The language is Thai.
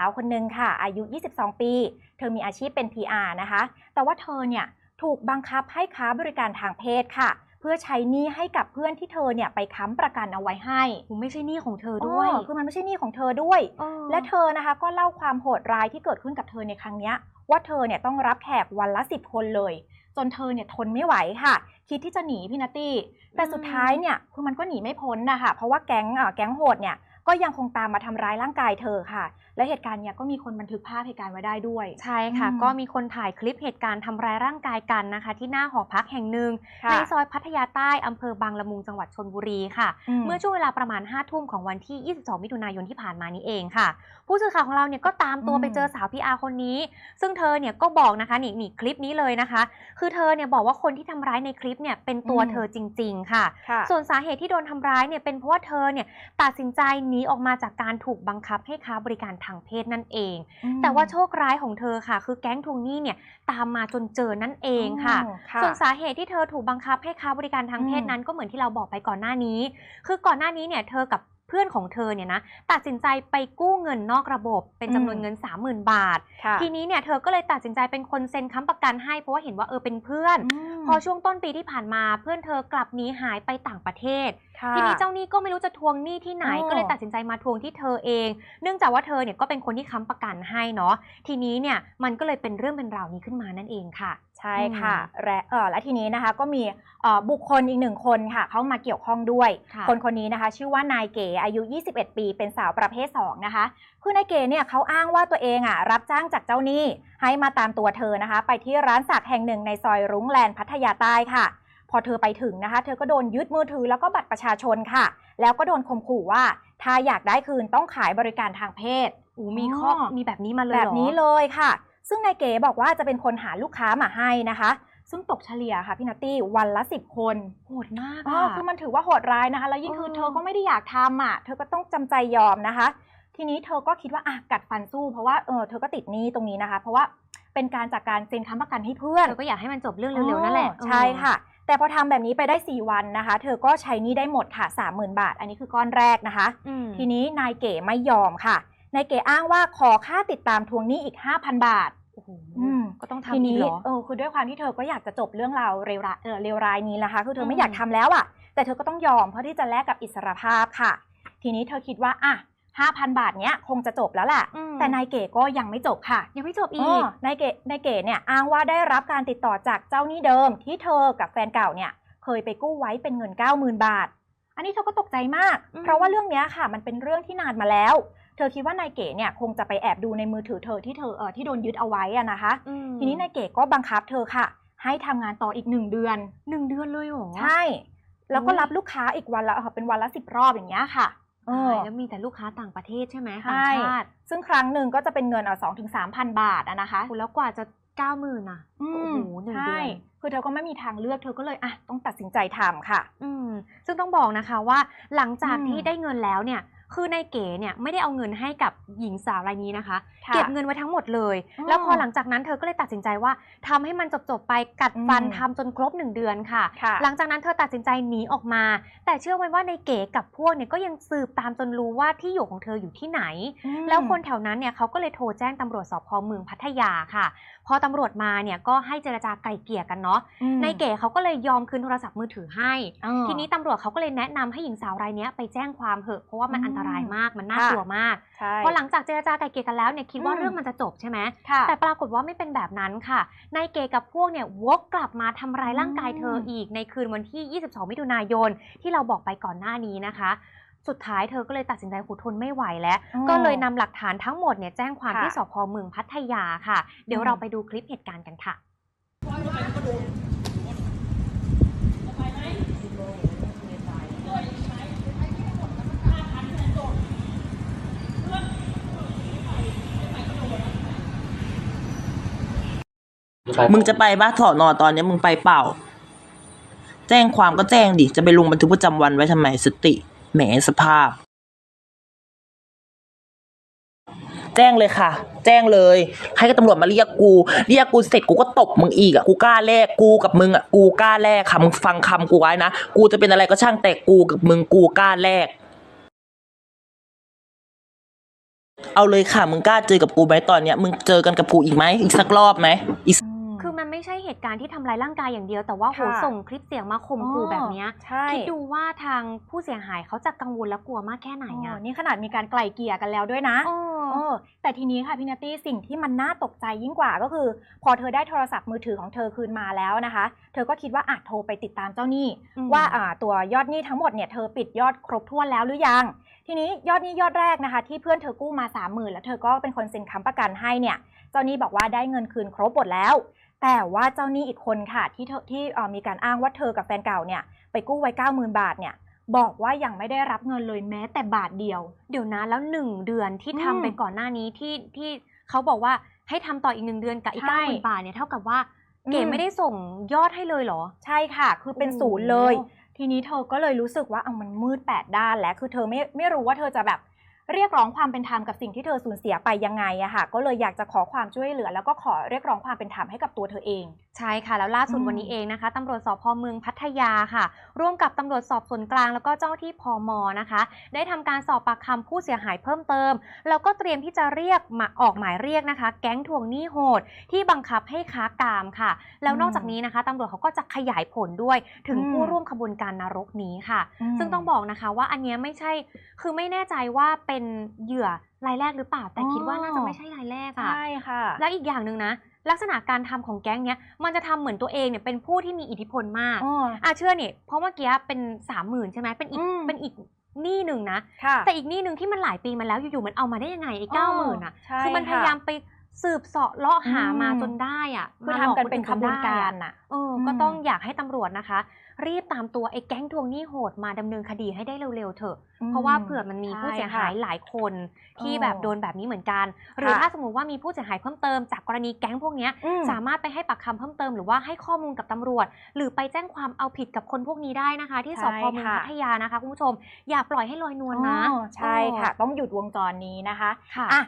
าวคนหนึ่งค่ะ อายุ 22 ปี เธอมีอาชีพเป็น PR นะคะ แต่ว่าเธอเนี่ยถูกบังคับให้ค้าบริการทางเพศค่ะ เพื่อใช้หนี้ให้กับเพื่อนที่เธอเนี่ยไปค้ำประกันเอาไว้ให้ไม่ใช่หนี้ของเธอด้วยเออคือมันไม่ใช่หนี้ของเธอด้วยเออและเธอนะคะก็เล่าความโหดร้ายที่เกิดขึ้นกับเธอในครั้งเนี้ยว่าเธอเนี่ยต้องรับแขกวันละสิบคนเลย จนเธอเนี่ยทนไม่ไหวค่ะ คิดที่จะหนีพี่นัตตี้แต่สุดท้ายเนี่ยคือมันก็หนีไม่พ้นนะคะเพราะว่าแก๊งอะแก๊งโหดเนี่ย ก็ยังคงตามมาทำร้ายร่างกายเธอค่ะ และเหตุการณ์เนี่ยก็มีคนบันทึกภาพเหตุการณ์ไว้ได้ด้วย ใช่ค่ะอืมก็มีคนถ่ายคลิปเหตุการณ์ทำร้ายร่างกายกันนะคะ ที่หน้าหอพักแห่งหนึ่งค่ะในซอยพัทยาใต้อำเภอบางละมุงจังหวัดชนบุรีค่ะ เมื่อช่วงเวลาประมาณ5้าทุ่มของวันที่ 22 มิถุนายนที่ผ่านมานี้เองค่ะ ผู้สื่อข่าวของเราเนี่ยก็ตามตัวอืมไปเจอสาวพีอาร์คนนี้ ซึ่งเธอเนี่ยก็บอกนะคะนี่นี่คลิปนี้เลยนะคะ คือเธอเนี่ยบอกว่าคนที่ทำร้ายในคลิปเนี่ยเป็นตัวอืมเธอจริงๆค่ะค่ะ ส่วนสาเหตุที่โดนทำร้ายเนี่ยเป็นเพราะว่าเธอเนี่ยตัดสินใจหนีออกมาจากการถูกบังคับให้ค้าบริการทางเพศนั่นเอง แต่ว่าโชคร้ายของเธอค่ะ คือแก๊งทวงหนี้เนี่ยตามมาจนเจอนั่นเองค่ะอืมค่ะส่วนสาเหตุที่เธอถูกบังคับให้ค้าบริการทางเพศอืมนั้นก็เหมือนที่เราบอกไปก่อนหน้านี้ คือก่อนหน้านี้เนี่ยเธอกับ เพื่อนของเธอเนี่ยนะตัดสินใจไปกู้เงินนอกระบบเป็นจำนวนเงิน 30,000 บาทค่ะทีนี้เนี่ยเธอก็เลยตัดสินใจเป็นคนเซ็นค้ำประกันให้เพราะว่าเห็นว่าเออเป็นเพื่อนมพอช่วงต้นปีที่ผ่านมาเพื่อนเธอกลับหนีหายไปต่างประเทศค่ะทีนี้เจ้าหนี้ก็ไม่รู้จะทวงหนี้ที่ไหนอ๋อก็เลยตัดสินใจมาทวงที่เธอเอง เนื่องจากว่าเธอเนี่ยก็เป็นคนที่ค้ำประกันให้เนาะทีนี้เนี่ยมันก็เลยเป็นเรื่องเป็นราวนี้ขึ้นมานั่นเองค่ะ ใช่ค่ะอืมและเออและทีนี้นะคะก็มีเอ่อบุคคลอีกหนึ่งคนค่ะเข้ามาเกี่ยวข้องด้วยค่ะคนคนนี้นะคะ ชื่อว่านายเก๋อายุ 21 ปี เป็นสาวประเภท 2 นะคะ คือนายเก๋เนี่ยเขาอ้างว่าตัวเองอะรับจ้างจากเจ้าหนี้ ให้มาตามตัวเธอนะคะ ไปที่ร้านสักแห่งหนึ่งในซอยรุ้งแลนด์พัทยาใต้ค่ะ พอเธอไปถึงนะคะ เธอก็โดนยึดมือถือแล้วก็บัตรประชาชนค่ะ แล้วก็โดนข่มขู่ว่า ถ้าอยากได้คืนต้องขายบริการทางเพศอูมีข้ออ๋อมีแบบนี้มาเลยแบเหรบอนี้เลยค่ะ ซึ่งนายเก๋บอกว่าจะเป็นคนหาลูกค้ามาให้นะคะ ซึ่งตกเฉลี่ยค่ะพี่นัตตี้วันละ 10 คนโหดมากอ๋ออะคือมันถือว่าโหดร้ายนะคะ แล้วยิ่งคือเออเธอก็ไม่ได้อยากทำอะ เธอก็ต้องจำใจยอมนะคะ ทีนี้เธอก็คิดว่าอะกัดฟันสู้ เพราะว่าเออเธอก็ติดหนี้ตรงนี้นะคะ เพราะว่าเป็นการจากการเซ็นค้ำประกันให้เพื่อนเธอก็อยากให้มันจบเรื่องเร็วๆนั่นแหละอ๋อใช่ค่ะแต่พอทำแบบนี้ไปได้ 4 วันนะคะ เธอก็ใช้หนี้ได้หมดค่ะ 30,000 บาท อันนี้คือก้อนแรกนะคะอืมทีนี้นายเก๋ไม่ยอมค่ะ นายเก๋อ้างว่าขอค่าติดตามทวงหนี้อีก 5,000 บาทโอ้โหอืมก็ต้องทีทำอีกนี้เหรอเออคือด้วยความที่เธอก็อยากจะจบเรื่องราวเลวร้ายเออเลวร้ายนี้นะคะ คือเธออืไม่มอยากทำแล้วอะ่ะ แต่เธอก็ต้องยอมเพื่อที่จะแลกกับอิสรภาพค่ะ ทีนี้เธอคิดว่าอะ5,000 บาทเนี้ยคงจะจบแล้วแหละอืมแต่นายเก๋ก็ยังไม่จบค่ะ ยังไม่จบอีอ๋อกนายเก๋นายเก๋เนี่ยอ้างว่าได้รับการติดต่อจากเจ้าหนี้เดิม ที่เธอกับแฟนเก่าเนี่ยเคยไปกู้ไว้เป็นเงิน 90,000 บาท อันนี้เธอก็ตกใจมากอืมเพราะว่าเรื่องเนี้ยค่ะ มันเป็นเรื่องที่นานมาแล้ว เธอคิดว่านายเก๋เนี่ยคงจะไปแอบดูในมือถือเธอที่เธอเออที่โดนยึดเอาไว้อะนะคะอืมทีนี้นายเก๋ก็บังคับเธอค่ะ ให้ทำงานต่ออีกหนึ่งเดือนหนึ่งเดือนเลยเหรอใช่ แล้วก็อุ๊ยรับลูกค้าอีกวันละเออเป็นวันละสิบรอบอย่างเงี้ยค่ะเออตายแล้วมีแต่ลูกค้าต่างประเทศใช่ไหมใช่ต่างชาติ ซึ่งครั้งหนึ่งก็จะเป็นเงินเออสองถึงสามพันบาทอะนะคะโอ้แล้วกว่าจะเก้าหมื่นอะอืโอ้มโหหนึ่งใช่เดือนคือเธอก็ไม่มีทางเลือกเธอก็เลยอะต้องตัดสินใจทำค่ะ อืมซึ่งต้องบอกนะคะว่าหลังจากอืมที่ได้เงินแล้วเนี่ย คือนายเก๋เนี่ยไม่ได้เอาเงินให้กับหญิงสาวรายนี้นะคะ ค่ะเก็บเงินไว้ทั้งหมดเลยอ๋อแล้วพอหลังจากนั้นเธอก็เลยตัดสินใจว่าทำให้มันจบๆไปกัดฟันอืม ทำจนครบหนึ่งเดือนค่ะ ค่ะ หลังจากนั้นเธอตัดสินใจหนีออกมา แต่เชื่อไหมว่าในเก๋กับพวกเนี่ยก็ยังสืบตามจนรู้ว่าที่อยู่ของเธออยู่ที่ไหนอืมแล้วคนแถวนั้นเนี่ยเขาก็เลยโทรแจ้งตำรวจสพเมืองพัทยาค่ะ พอตำรวจมาเนี่ยก็ให้เจรจาไกล่เกลี่ยกันเนาะอืมในเก๋เขาก็เลยยอมคืนโทรศัพท์มือถือให้อ๋อทีนี้ตำรวจเขาก็เลยแนะนำให้หญิงสาวรายเนี้ยไปแจ้งความเหอะเพราะว่ามันอืม อันตรายมาก มันน่าค่ะกลัวมากใช่พอหลังจากเจรจาไกล่เกลี่ยกันแล้วเนี่ยคิดว่าอืมเรื่องมันจะจบใช่ไหมค่ะแต่ปรากฏว่าไม่เป็นแบบนั้นค่ะนายเกกับพวกเนี่ยวกกลับมาทำร้ายร่างกายเธออืมอีกในคืนวันที่ 22 มิถุนายนที่เราบอกไปก่อนหน้านี้นะคะสุดท้ายเธอก็เลยตัดสินใจหูทนไม่ไหวแล้วอ๋อก็เลยนำหลักฐานทั้งหมดเนี่ยแจ้งความค่ะที่สพเมืองพัทยาค่ะ เดี๋ยวอืมเราไปดูคลิปเหตุการณ์กันค่ะ มึงจะไปบ้าถอนอตอนนี้มึงไปเปล่า แจ้งความก็แจ้งดิ จะไปลงบันทึกประจำวันไว้ทำไมสติ แหมสภาพ แจ้งเลยค่ะ แจ้งเลย ให้ตำรวจมาเรียกกู เรียกกูเสร็จกูก็ตบมึงอีกอะ กูกล้าแลกกูกับมึงอะ กูกล้าแลกค่ะมึงฟังคำกูไว้นะ กูจะเป็นอะไรก็ช่างแต่กูกับมึงกูกล้าแลก เอาเลยค่ะ มึงกล้าเจอกับกูไหมตอนเนี้ย มึงเจอกันกับกูอีกไหม อีกสักรอบไหมอีก เหตุการณ์ที่ทำร้ายร่างกายอย่างเดียว แต่ว่าโหค่ะส่งคลิปเสียงมาข่มขู่แบบเนี้ยใช่คิดดูว่าทางผู้เสียหายเขาจะกังวลและกลัวมากแค่ไหนอ๋อะอนี่ขนาดมีการไกล่เกลี่ยกันแล้วด้วยนะ เออ เออแต่ทีนี้ค่ะพี่นัตตี้สิ่งที่มันน่าตกใจยิ่งกว่าก็คือ พอเธอได้โทรศัพท์มือถือของเธอคืนมาแล้วนะคะ เธอก็คิดว่าอาจโทรไปติดตามเจ้าหนี้ อืม ว่าอ่าตัวยอดหนี้ทั้งหมดเนี่ยเธอปิดยอดครบถ้วนแล้วหรือยัง ทีนี้ยอดหนี้ยอดแรกนะคะ ที่เพื่อนเธอกู้มา 3 0,000 แล้วเธอก็เป็นคนเซ็นค้ำประกันให้เนี่ยเจ้าหนี้บอกว่าได้เงินคืนครบหมดแล้ว แต่ว่าเจ้าหนี้อีกคนค่ะที่เธอที่เอ่อมีการอ้างว่าเธอกับแฟนเก่าเนี่ยไปกู้ไว้90,000 บาทเนี่ยบอกว่ายังไม่ได้รับเงินเลยแม้แต่บาทเดียว เดี๋ยวนะแล้วหนึ่งเดือนที่อืมทำไปก่อนหน้านี้ที่ที่เขาบอกว่าให้ทำต่ออีกหนึ่งเดือนกับอีกใช่เก้าหมื่นบาทเนี่ยเท่ากับว่าเก๋อืมไม่ได้ส่งยอดให้เลยเหรอ ใช่ค่ะ คือเป็นโอ้โหศูนย์เลย ทีนี้เธอก็เลยรู้สึกว่าเอามันมืดแปดด้านแล้วคือเธอไม่ไม่รู้ว่าเธอจะแบบ เรียกร้องความเป็นธรรมกับสิ่งที่เธอสูญเสียไปยังไงอะค่ะ ก็เลยอยากจะขอความช่วยเหลือ แล้วก็ขอเรียกร้องความเป็นธรรมให้กับตัวเธอเอง ใช่ค่ะ แล้วล่าสุดอืมวันนี้เองนะคะตำรวจสพเมืองพัทยาค่ะ ร่วมกับตำรวจสอบสวนกลาง แล้วก็เจ้าหน้าที่พมนะคะ ได้ทำการสอบปากคำผู้เสียหายเพิ่มเติม แล้วก็เตรียมที่จะเรียกมาออกหมายเรียกนะคะ แก๊งทวงหนี้โหด ที่บังคับให้ค้ากามค่ะ แล้วนอกจากนี้นะคะตำรวจเขาก็จะขยายผลด้วยถึงอืมผู้ร่วมขบวนการนรกนี้ค่ะมซึ่งต้องบอกนะคะว่าอันเนี้ยไม่ใช่คือไม่แน่ใจว่าเป็นเหยื่อรายแรกหรือเปล่า แต่คิดว่าน่าจะไม่ใช่รายแรกอะใช่ค่ะ แล้วอีกอย่างหนึ่งนะ ลักษณะการทำของแก๊งเนี้ยมันจะทำเหมือนตัวเองเนี่ยเป็นผู้ที่มีอิทธิพลมากอ๋ออะเชื่อนี่เพราะเมื่อกี้เป็นสามหมื่นใช่ไหมเป็นอีกอืมเป็นอีกหนี้หนึ่งนะค่ะแต่อีกหนี้หนึ่งที่มันหลายปีมาแล้วอยู่ๆมันเอามาได้ยังไงไอ้เก้าหมื่นอะใช่คือมันพยายามไป สืบเสาะเลาะหามาอืมจนได้อะคือมาหลทำกันเป็นคขอื่บวนได้การอะน่ะเอออมก็ต้องอยากให้ตำรวจนะคะ รีบตามตัวไอ้แก๊งทวงหนี้โหดมาดำเนินคดีให้ได้เร็วๆเถอะ เพราะว่าเผื่อมันมีผู้เสียหายหลายคนที่แบบโดนแบบนี้เหมือนกัน หรือค่ะถ้าสมมติว่ามีผู้เสียหายเพิ่มเติมจากกรณีแก๊งพวกเนี้ยอืมสามารถไปให้ปากคำเพิ่มเติมหรือว่าให้ข้อมูลกับตำรวจ หรือไปแจ้งความเอาผิดกับคนพวกนี้ได้นะคะ ที่ใช่สพเมืองค่ะพัทยานะคะคุณผู้ชม อย่าปล่อยให้ลอยนวลนะอ๋อใช่ค่ะ ต้องหยุดวงจรนี้นะคะค่ะอะ